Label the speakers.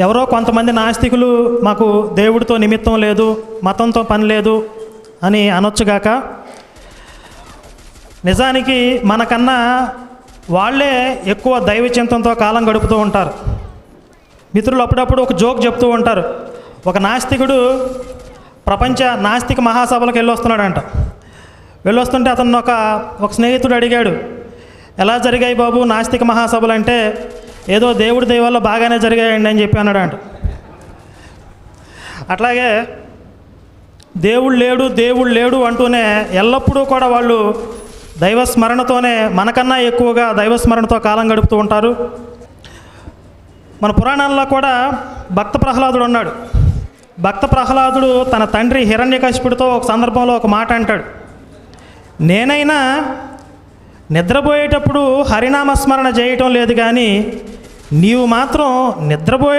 Speaker 1: ఎవరో కొంతమంది నాస్తికులు మాకు దేవుడితో నిమిత్తం లేదు మతంతో పని లేదు అని అనొచ్చుగాక నిజానికి మనకన్నా వాళ్ళే ఎక్కువ దైవ చింతంతో కాలం గడుపుతూ ఉంటారు. మిత్రులు అప్పుడప్పుడు ఒక జోక్ చెప్తూ ఉంటారు. ఒక నాస్తికుడు ప్రపంచ నాస్తిక మహాసభలకు వెళ్ళొస్తున్నాడంట. వెళ్ళొస్తుంటే అతను ఒక ఒక స్నేహితుడు అడిగాడు ఎలా జరిగాయి బాబు నాస్తిక మహాసభలు అంటే ఏదో దేవుడి దయ బాగానే జరిగాయండి అని చెప్పి అన్నాడంట. అట్లాగే దేవుడు లేడు దేవుడు లేడు అంటూనే ఎల్లప్పుడూ కూడా వాళ్ళు దైవస్మరణతోనే మనకన్నా ఎక్కువగా దైవస్మరణతో కాలం గడుపుతూ ఉంటారు. మన పురాణాల్లో కూడా భక్త ప్రహ్లాదుడు ఉన్నాడు. భక్త ప్రహ్లాదుడు తన తండ్రి హిరణ్యకశిపుడితో ఒక సందర్భంలో ఒక మాట అంటాడు. నేనైనా నిద్రపోయేటప్పుడు హరినామస్మరణ చేయటం లేదు కానీ నీవు మాత్రం నిద్రపోయే